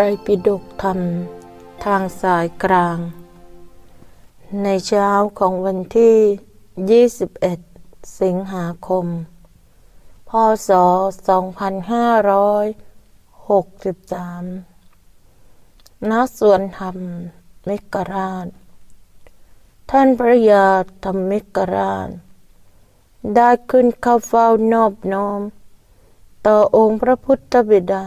ไตรปิฎกธรรม ทางสายกลาง ในเช้าของวันที่ 21 สิงหาคม พศ 2563 ณ สวนธรรมมิกราช ท่านพระยาธรรมิกราช ได้ขึ้นเข้าเฝ้านอบน้อม ต่อองค์พระพุทธบิดา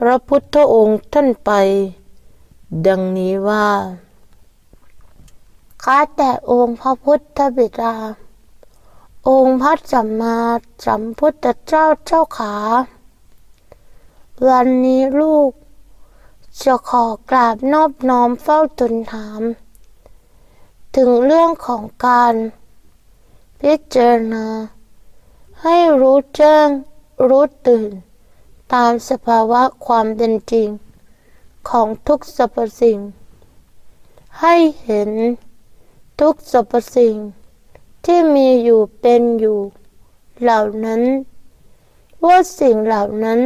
พระพุทธองค์ท่านไป ดังนี้ว่าข้าแต่องค์พระพุทธบิดา องค์พระสัมมาสัมพุทธเจ้าเจ้าขา วันนี้ลูก จะขอกราบนอบน้อมเฝ้าทูลถาม ถึงเรื่องของการพิจารณาให้รู้แจ้งรู้ตื่น ตามสภาวะความเป็นจริง ของทุกสรรพสิ่ง ให้เห็นทุกสรรพสิ่ง ที่มีอยู่เป็นอยู่ เหล่านั้น ว่าสิ่งเหล่านั้น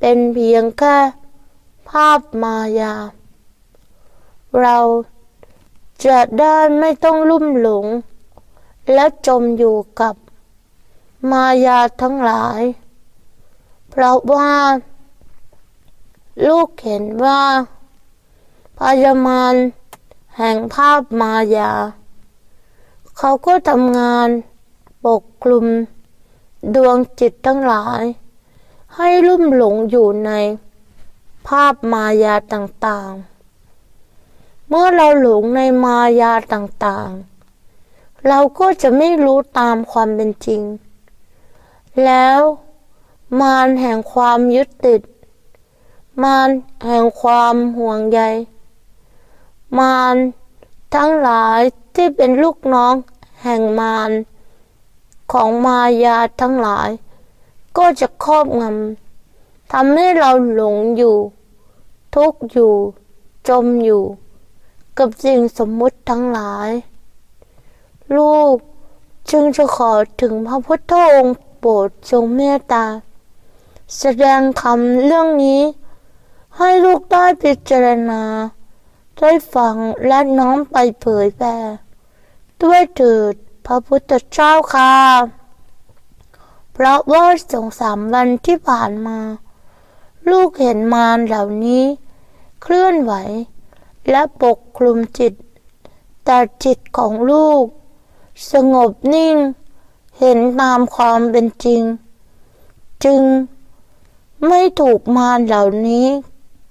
เป็นเพียงแค่ภาพมายา เราจะได้ไม่ต้องลุ่มหลง และจมอยู่กับมายาทั้งหลาย เพราะว่า ลูกเห็นว่าพยามารแห่งภาพมายา เขาก็ทำงานปกคลุม ดวงจิตทั้งหลาย ให้ลุ่มหลงอยู่ในภาพมายาต่างๆ เมื่อเราหลงในมายาต่างๆ เราก็จะไม่รู้ตามความเป็นจริง แล้ว มารแห่งความยึดติด มารแห่งความห่วงใย มารทั้งหลายที่เป็นลูกน้องแห่งมารของมายาทั้งหลาย ก็จะครอบงำทำให้เราหลงอยู่ ทุกข์อยู่ จมอยู่ กับสิ่งสมมุติทั้งหลาย ลูกจึงจะขอถึงพระพุทธองค์โปรดทรงเมตตา แสดงคำเรื่องนี้ ให้ลูกได้พิจารณา ได้ฟังและน้อมไปเผยแผ่ด้วยเถิดพระพุทธเจ้าค่ะ เพราะว่าสองสามวันที่ผ่านมา ลูกเห็นมารเหล่านี้ เคลื่อนไหว และปกคลุมจิต แต่จิตของลูก สงบนิ่ง เห็นตามความเป็นจริง จึง ไม่ถูกมารเหล่านี้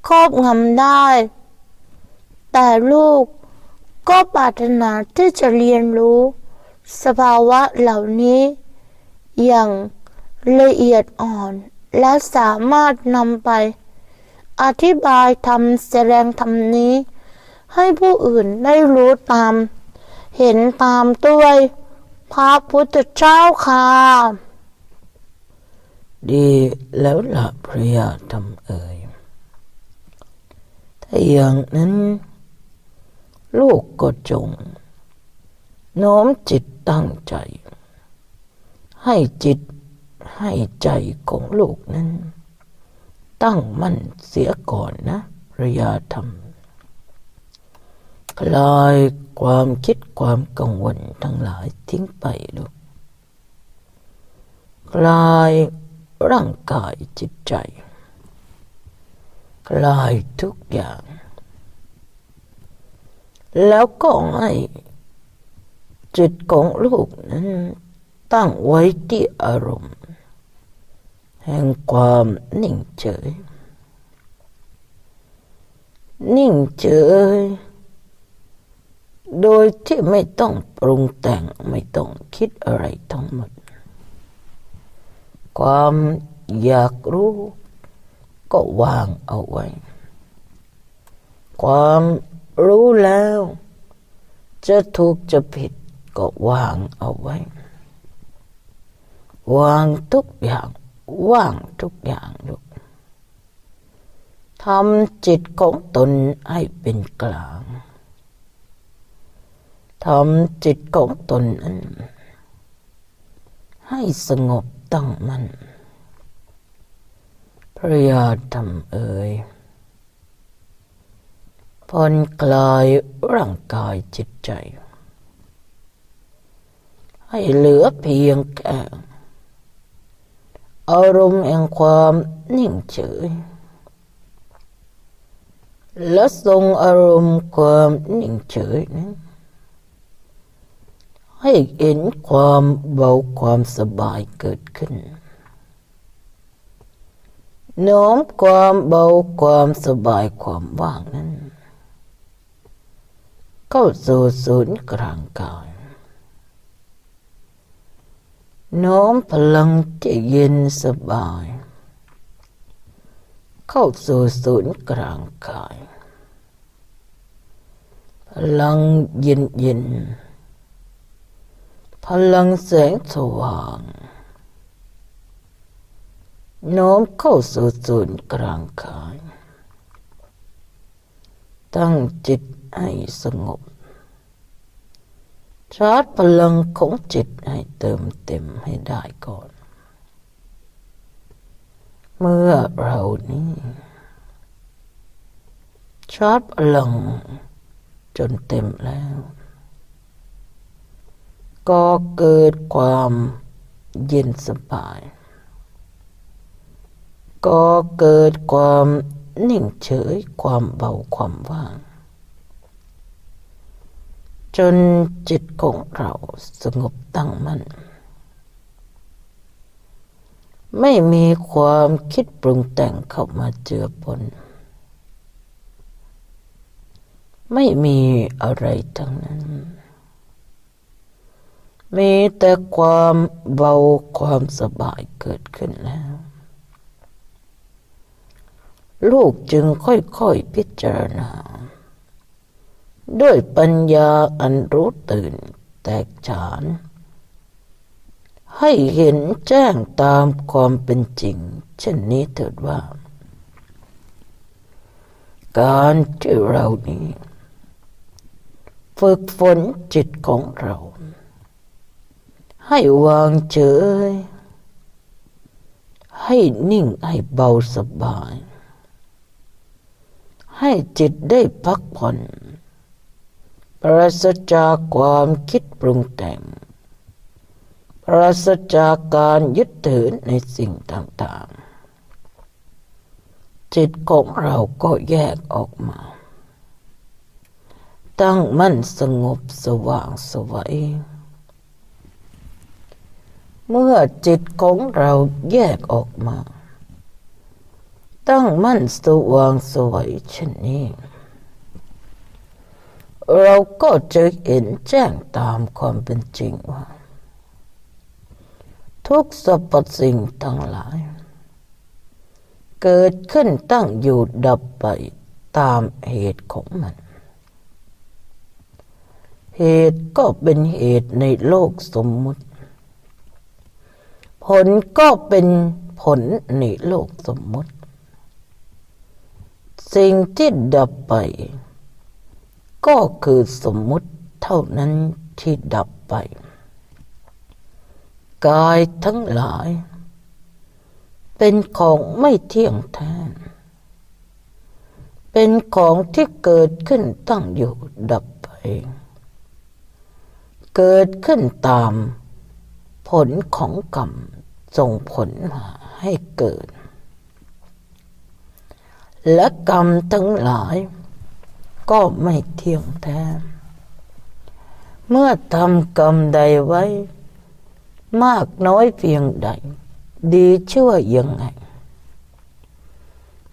ครอบงำได้ แต่ลูกก็ปรารถนาที่จะเรียนรู้ สภาวะเหล่านี้ อย่างละเอียดอ่อนและสามารถนำไป อธิบายทำแสดงธรรมนี้ ให้ผู้อื่นได้รู้ตาม เห็นตามด้วยพระพุทธเจ้าค่ะ ดีแล้วละพระยาธรรมเอ่ย ถ้าอย่างนั้น ลูกก็จงโน้มจิตตั้งใจ ให้จิตให้ใจของลูกนั้น ตั้งมั่นเสียก่อนนะพระยาธรรม คลายความคิดความกังวลทั้งหลายทิ้งไปลูกคลาย ร่างกายจิตใจ คลายทุกอย่าง แล้วก็ให้จิตของลูกนั้น ตั้งไว้ที่อารมณ์ แห่งความนิ่งเฉย นิ่งเฉย โดยที่ไม่ต้องปรุงแต่งไม่ต้องคิดอะไรทั้งหมด ความอยากรู้ก็วางเอาไว้ ความรู้แล้ว จะถูกจะผิดก็วางเอาไว้ วางทุกอย่าง ว่างทุกอย่างลูกทำจิตของตนให้เป็นกลางทำจิตของตนนั้นให้สงบ ตั้งมัน่นพระยาธรรมเอ่ยผ่อนคลายร่างกายจิตใจ ให้เหลือเพียงแค่อารมณ์แห่งความนิ่งเฉย และทรงอารมณ์ความนิ่งเฉยนั้น ให้เห็นความเบาความสบายเกิดขึ้นน้อมความเบาความสบายความว่างนั้น เข้าสู่ศูนย์กลางกายน้อมพลังที่เย็นสบาย เข้าสู่ศูนย์กลางกาย พลังเย็นเย็น พลังแสงสว่าง น้อมเข้าสู่ศูนย์กลางกายตั้งจิตให้สงบชาร์จพลังของจิตให้เติมเต็มให้ได้ก่อน เมื่อเรานี้ชาร์จพลังจนเต็มแล้ว ก็เกิดความเย็นสบาย ก็เกิดความนิ่งเฉยความเบาความว่าง จนจิตของเราสงบตั้งมั่น ไม่มีความคิดปรุงแต่งเข้ามาเจือปน ไม่มีอะไรทั้งนั้น มีแต่ความเบาความสบายเกิดขึ้นแล้ว ลูกจึงค่อยๆพิจารณา ด้วยปัญญาอันรู้ตื่นแตกฉาน ให้เห็นแจ้งตามความเป็นจริง เช่นนี้เถิดว่า การที่เรานี้ ฝึกฝนจิตของเรา ให้วางเฉย ให้นิ่งให้เบาสบาย ให้จิตได้พักผ่อนปราศจากความคิดปรุงแต่ง ปราศจากการยึดถือในสิ่งต่างๆ จิตของเราก็แยกออกมา ตั้งมั่นสงบสว่างสวัย เมื่อจิตของเราแยกออกมา ตั้งมั่นสว่างสวยเช่นนี้ เราก็จะเห็นแจ้งตามความเป็นจริงว่า ทุกสรรพสิ่งทั้งหลาย เกิดขึ้นตั้งอยู่ดับไปตามเหตุของมัน เหตุก็เป็นเหตุในโลกสมมุติ ผลก็เป็นผลในโลกสมมติ สิ่งที่ดับไป ก็คือสมมุติเท่านั้นที่ดับไป กายทั้งหลาย เป็นของไม่เที่ยงแท้เป็นของที่เกิดขึ้นตั้งอยู่ดับไป เกิดขึ้นตาม ผลของกรรมส่งผลมาให้เกิด และกรรมทั้งหลาย ก็ไม่เที่ยงแท้ เมื่อทำกรรมใดไว้ มากน้อยเพียงใด ดีชั่วยังไง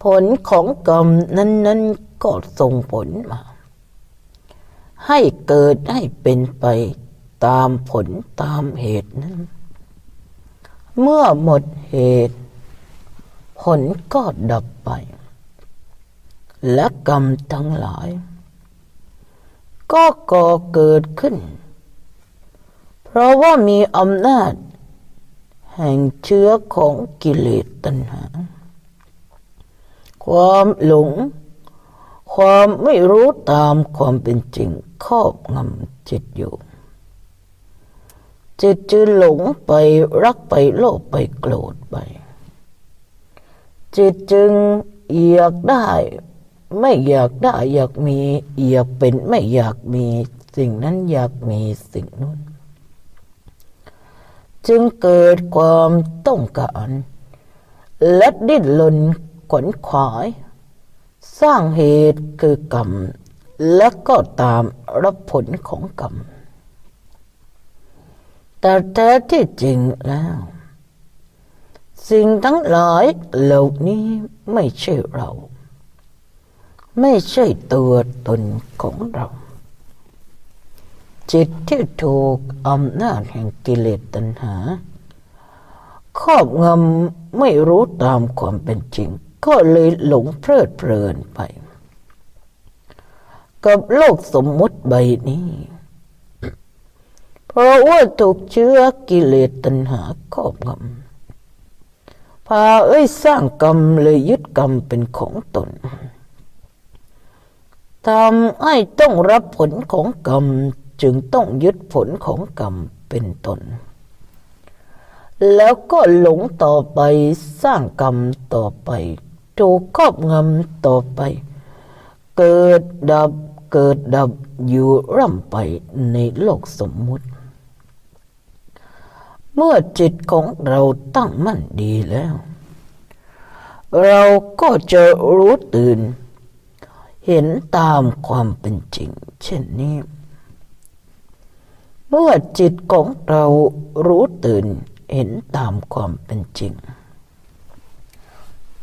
ผลของกรรมนั้น ๆ ก็ส่งผลมา ให้เกิดให้เป็นไป ตามผลตามเหตุนั้น เมื่อหมดเหตุ ผลก็ดับไป และกรรมทั้งหลาย ก็ก่อเกิดขึ้น เพราะว่ามีอำนาจ แห่งเชื้อของกิเลสตัณหา ความหลง ความไม่รู้ตามความเป็นจริงครอบงำจิตอยู่ จิตจึงหลงไปรักไปโลภไปโกรธไป จิตจึงอยากได้ ไม่อยากได้อยากมี อยากเป็นไม่อยากมี สิ่งนั้นอยากมีสิ่งนู้น จึงเกิดความต้องการและดิ้นรนขวนขวาย สร้างเหตุคือกรรม และก็ตามรับผลของกรรม แต่แท้ที่จริงแล้ว สิ่งทั้งหลายเหล่านี้ไม่ใช่เรา ไม่ใช่ตัวตนของเรา จิตที่ถูกอำนาจแห่งกิเลสตัณหา ครอบงำไม่รู้ตามความเป็นจริง ก็เลยหลงเพลิดเพลินไป กับโลกสมมุติใบนี้ เพราะว่าถูกเชื้อกิเลสตัณหาครอบงำพาเอ้ยสร้างกรรมเลยยึดกรรมเป็นของตนทำให้ต้องรับผลของกรรมจึงต้องยึดผลของกรรมเป็นตน แล้วก็หลงต่อไปสร้างกรรมต่อไปถูกครอบงำต่อไป เกิดดับเกิดดับอยู่ร่ำไปในโลกสมมุติ เมื่อจิตของเราตั้งมั่นดีแล้ว เราก็จะรู้ตื่น เห็นตามความเป็นจริง เช่นนี้ เมื่อจิตของเรารู้ตื่นเห็นตามความเป็นจริง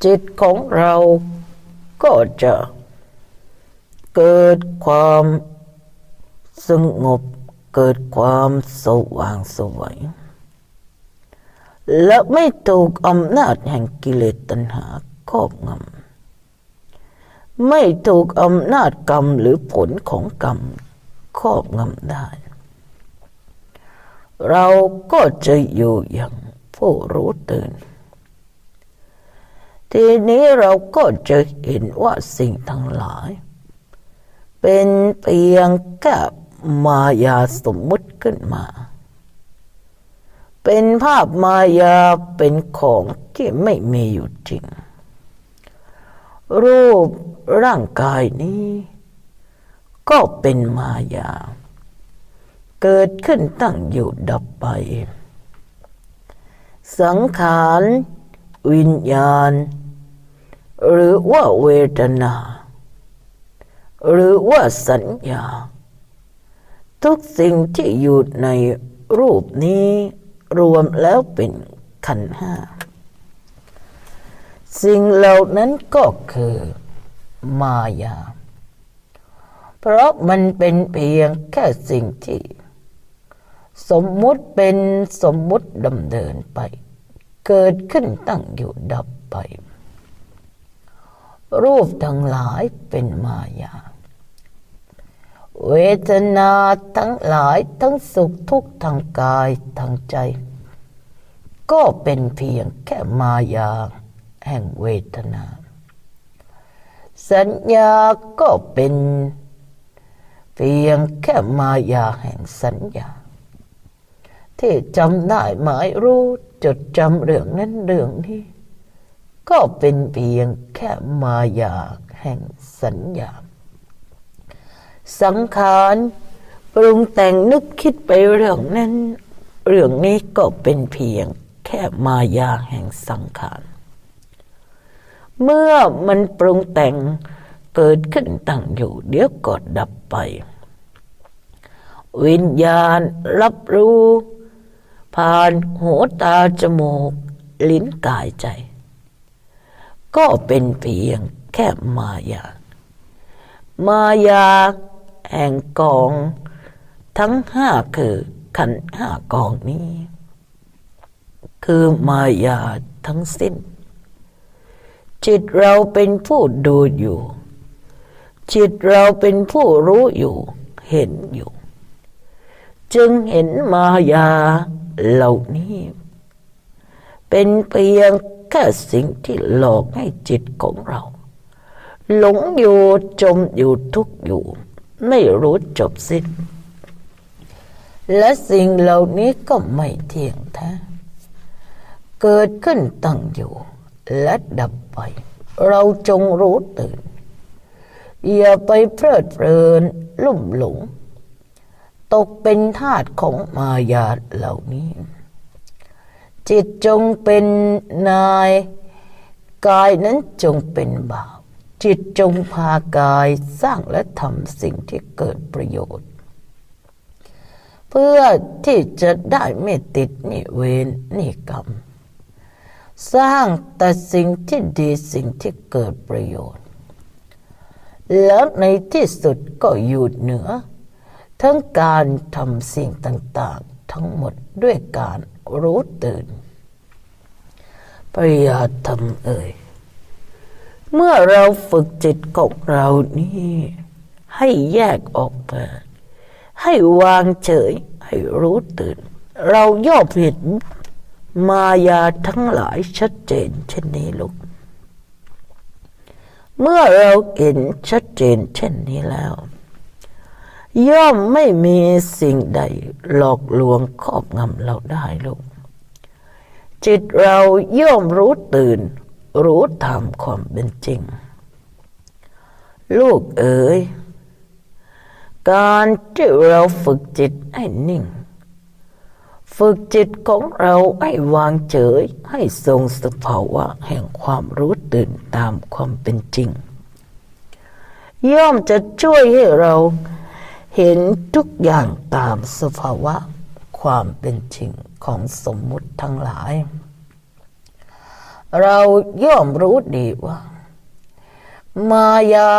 จิตของเราก็จะเกิดความสงบเกิดความสว่างสวย และไม่ถูกอำนาจแห่งกิเลสตัณหาครอบงำไม่ถูกอำนาจกรรมหรือผลของกรรมครอบงำได้ เราก็จะอยู่อย่างผู้รู้ตื่น ทีนี้เราก็จะเห็นว่าสิ่งทั้งหลาย เป็นเพียงแค่มายาสมมุติขึ้นมา เป็นภาพมายาเป็นของที่ไม่มีอยู่จริง รูปร่างกายนี้ ก็เป็นมายา เกิดขึ้นตั้งอยู่ดับไป สังขารวิญญาณ หรือว่าเวทนา หรือว่าสัญญา ทุกสิ่งที่อยู่ในรูปนี้ รวมแล้วเป็นขันห้า สิ่งเหล่านั้นก็คือมายา เพราะมันเป็นเพียงแค่สิ่งที่ สมมุติเป็นสมมุติดำเนินไป เกิดขึ้นตั้งอยู่ดับไป รูปทั้งหลายเป็นมายา เวทนาทั้งหลายทั้งสุขทุกข์ทางกายทางใจ ก็เป็นเพียงแค่มายาแห่งเวทนา สัญญาก็เป็น เพียงแค่มายาแห่งสัญญา ที่จำได้หมายรู้จดจำเรื่องนั้นเรื่องนี้ ก็เป็นเพียงแค่มายาแห่งสัญญา สังขารปรุงแต่งนึกคิดไปเรื่องนั้น เรื่องนี้ก็เป็นเพียงแค่มายาแห่งสังขาร เมื่อมันปรุงแต่งเกิดขึ้นตั้งอยู่ เดี๋ยวก็ดับไป วิญญาณรับรู้ ผ่านหูตาจมูก ลิ้นกายใจ ก็เป็นเพียงแค่มายามายา แห่งกอง ทั้งห้าคือขันห้ากองนี้ คือมายาทั้งสิ้น จิตเราเป็นผู้ดูอยู่ จิตเราเป็นผู้รู้อยู่ เห็นอยู่ จึงเห็นมายาเหล่านี้ เป็นเพียงแค่สิ่งที่หลอกให้จิตของเรา หลงอยู่จมอยู่ทุกอยู่ ไม่รู้จบสิ้น และสิ่งเหล่านี้ก็ไม่เที่ยงแท้ เกิดขึ้นตั้งอยู่ และดับไป เราจงรู้ตื่น อย่าไปเพลิดเพลินลุ่มหลง ตกเป็นทาสของมายาเหล่านี้ จิตจงเป็นนาย กายนั้นจงเป็นบ่าว จิตจงพากายสร้างและทำสิ่งที่เกิดประโยชน์ เพื่อที่จะได้ไม่ติดนิเวรนิกรรม สร้างแต่สิ่งที่ดีสิ่งที่เกิดประโยชน์ แล้วในที่สุดก็อยู่เหนือ ทั้งการทำสิ่งต่างๆ ทั้งหมดด้วยการรู้ตื่นปริยาธรรมเอ่ย เมื่อเราฝึกจิตของเรานี้ให้แยกออกมา ให้วางเฉย ให้รู้ตื่น เราย่อมเห็นมายาทั้งหลายชัดเจนเช่นนี้ลูก เมื่อเราเห็นชัดเจนเช่นนี้แล้ว ย่อมไม่มีสิ่งใดหลอกลวงครอบงำเราได้ลูก จิตเราย่อมรู้ตื่น รู้ตามความเป็นจริง ลูกเอ๋ย การที่เราฝึกจิตให้นิ่ง ฝึกจิตของเราให้วางเฉยให้ทรงสภาวะแห่งความรู้ตื่นตามความเป็นจริง ย่อมจะช่วยให้เราเห็นทุกอย่างตามสภาวะความเป็นจริงของสมมุติทั้งหลาย เราย่อมรู้ดีว่า มายา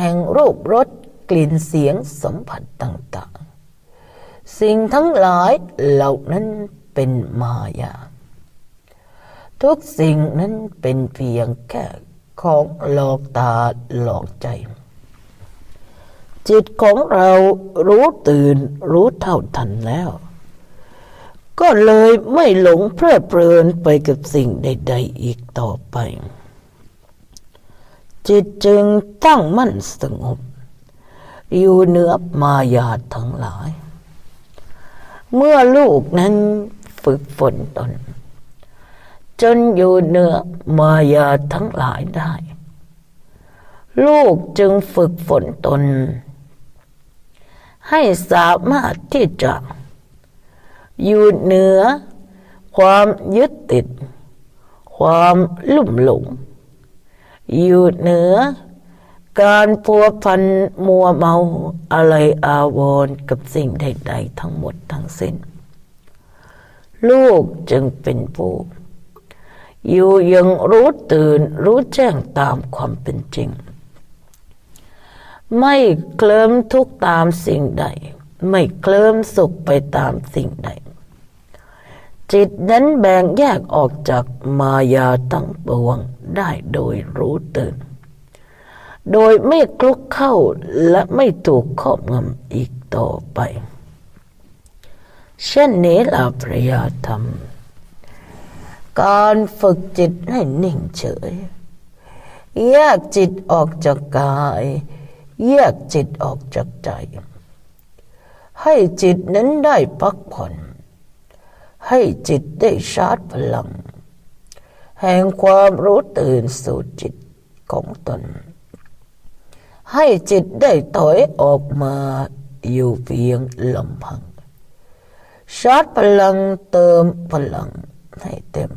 แห่งรูปรสกลิ่นเสียงสัมผัสต่าง ๆ สิ่งทั้งหลายเหล่านั้นเป็นมายา ทุกสิ่งนั้นเป็นเพียงแค่ของหลอกตาหลอกใจ จิตของเรารู้ตื่นรู้เท่าทันแล้ว ก็เลยไม่หลงเพลิดเพลินไปกับสิ่งใด ๆ อีกต่อไป จิตจึงตั้งมั่นสงบ อยู่เหนือมายาทั้งหลาย เมื่อลูกนั้นฝึกฝนตน จนอยู่เหนือมายาทั้งหลายได้ ลูกจึงฝึกฝนตน ให้สามารถที่จะ อยู่เหนือ ความยึดติด ความลุ่มหลง อยู่เหนือ การพัวพันมัวเมาอะไรอาวร์กับสิ่งใดๆทั้งหมดทั้งสิ้น ลูกจึงเป็นผู้อยู่ยังรู้ตื่นรู้แจ้งตามความเป็นจริง ไม่เคลิ้มทุกตามสิ่งใด ไม่เคลิ้มสุขไปตามสิ่งใด จิตนั้นแบ่งแยกออกจากมายาทั้งปวงได้โดยรู้ตื่น โดยไม่คลุกเข้าและไม่ถูกครอบงำอีกต่อไป เช่นนี้ลาปริยาธรรม การฝึกจิตให้นิ่งเฉย แยกจิตออกจากกาย แยกจิตออกจากใจ ให้จิตนั้นได้พักผ่อน ให้จิตได้ชาร์จพลัง แห่งความรู้ตื่นสู่จิตของตน ให้จิตได้ถอยออกมาอยู่เพียงลำพัง ชาร์จพลังเติมพลังให้เต็ม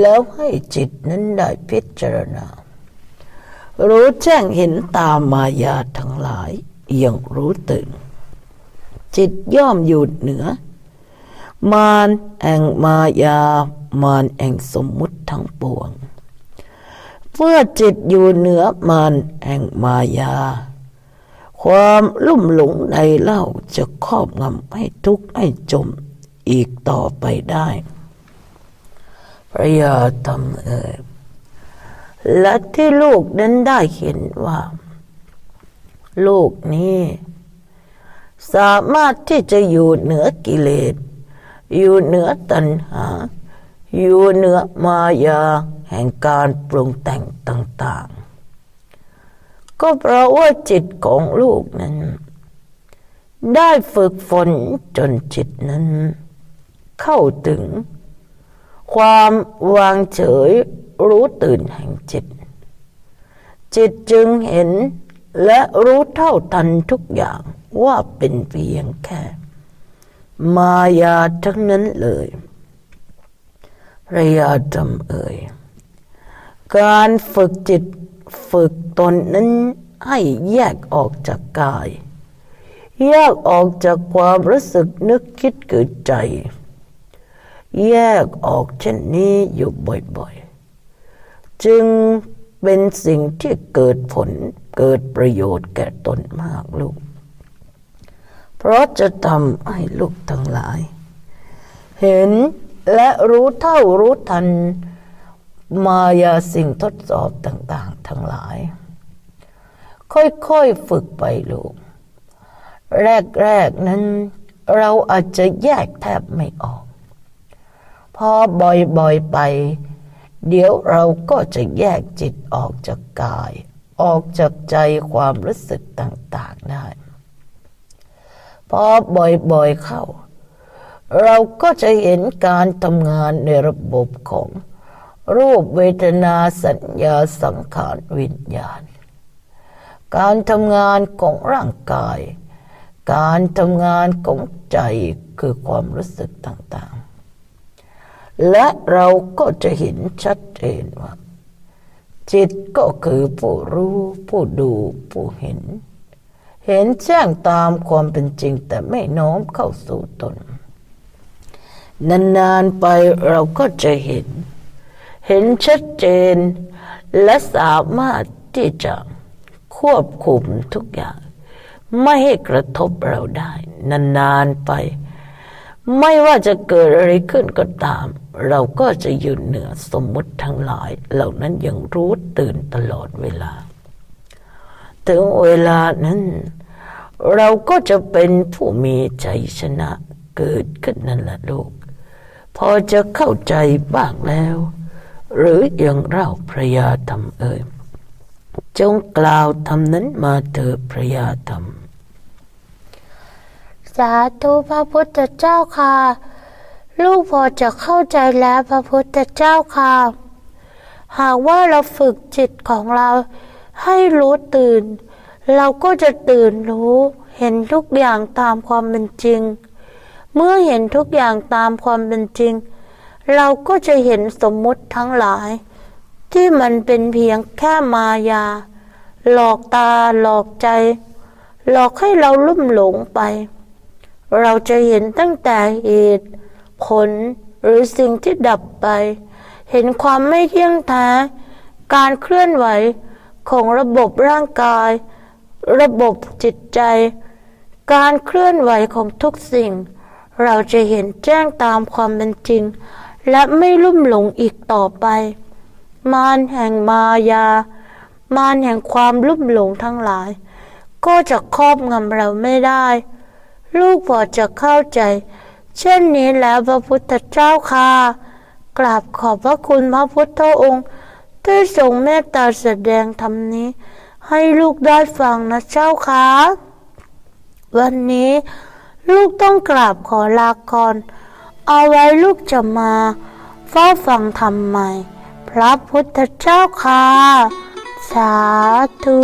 แล้วให้จิตนั้นได้พิจารณา รู้แจ้งเห็นตามมายาทั้งหลายอย่างรู้ตื่น จิตย่อมอยู่เหนือ มารแห่งมายา มารแห่งสมมุติทั้งปวง เมื่อจิตอยู่เหนือมารแห่งมายา ความลุ่มหลงในเล่าจะครอบงำให้ทุกข์ให้จมอีกต่อไปได้พระยาธรรมเอ่ยและที่ลูกนั้นได้เห็นว่า ลูกนี้ สามารถที่จะอยู่เหนือกิเลส อยู่เหนือตัณหา อยู่เหนือมายาแห่งการปรุงแต่งต่างๆ ก็เพราะว่าจิตของลูกนั้น ได้ฝึกฝนจนจิตนั้น เข้าถึง ความวางเฉยรู้ตื่นแห่งจิต จิตจึงเห็นและรู้เท่าทันทุกอย่างว่าเป็นเพียงแค่ มายาทั้งนั้นเลยระยาจำเอ่ย การฝึกจิตฝึกตนนั้นให้แยกออกจากกาย แยกออกจากความรู้สึกนึกคิดเกิดใจ แยกออกเช่นนี้อยู่บ่อยๆ จึงเป็นสิ่งที่เกิดผลเกิดประโยชน์แก่ตนมากลูก เพราะจะทำให้ลูกทั้งหลาย เห็นและรู้เท่ารู้ทัน มายาสิ่งทดสอบต่างๆ ทั้งหลาย ค่อยๆฝึกไปลูก แรกๆนั้น เราอาจจะแยกแทบไม่ออก พอบ่อยๆไป เดี๋ยวเราก็จะแยกจิตออกจากกาย ออกจากใจความรู้สึกต่างๆได้ พอบ่อยๆเข้า เราก็จะเห็นการทำงานในระบบของรูปเวทนาสัญญาสังขารวิญญาณ การทำงานของร่างกาย การทำงานของใจคือความรู้สึกต่างๆ และเราก็จะเห็นชัดเจนว่า จิตก็คือผู้รู้ผู้ดูผู้เห็น เห็นแจ้งตามความเป็นจริงแต่ไม่โน้มเข้าสู่ตน นานๆไปเราก็จะเห็น เห็นชัดเจน และสามารถที่จะควบคุมทุกอย่าง ไม่ให้กระทบเราได้ นานๆไป ไม่ว่าจะเกิดอะไรขึ้นก็ตาม เราก็จะอยู่เหนือสมมติทั้งหลาย เหล่านั้นยังรู้ตื่นตลอดเวลาถึงเวลานั้น เราก็จะเป็นผู้มีใจชนะเกิดขึ้นนั่นแหละลูก พอจะเข้าใจบ้างแล้ว หรืออย่างเราพระยาธรรมเอ่ยจงกล่าวธรรมนั้นมาเถิดพระยาธรรม สาธุพระพุทธเจ้าค่ะ ลูกพอจะเข้าใจแล้วพระพุทธเจ้าค่ะ หากว่าเราฝึกจิตของเราให้รู้ตื่น เราก็จะตื่นรู้เห็นทุกอย่างตามความเป็นจริง เมื่อเห็นทุกอย่างตามความเป็นจริง เราก็จะเห็นสมมุติทั้งหลาย ที่มันเป็นเพียงแค่มายา หลอกตาหลอกใจ หลอกให้เราลุ่มหลงไป เราจะเห็นตั้งแต่เหตุผลหรือสิ่งที่ดับไป เห็นความไม่เที่ยงแท้ การเคลื่อนไหวของระบบร่างกาย ระบบจิตใจ การเคลื่อนไหวของทุกสิ่ง เราจะเห็นแจ้งตามความเป็นจริง และไม่ลุ่มหลงอีกต่อไป มารแห่งมายา มารแห่งความลุ่มหลงทั้งหลาย ก็จะครอบงำเราไม่ได้ ลูกพอจะเข้าใจ เช่นนี้แล้วพระพุทธเจ้าค่ะกราบขอบพระคุณพระพุทธองค์ที่ทรงเมตตาแสดงธรรมนี้ ให้ลูกได้ฟังนะเจ้าค่ะวันนี้ลูกต้องกราบขอลาก่อนเอาไว้ลูกจะมาเฝ้าฟังทำไมใหม่พระพุทธเจ้าค่ะ สาธุ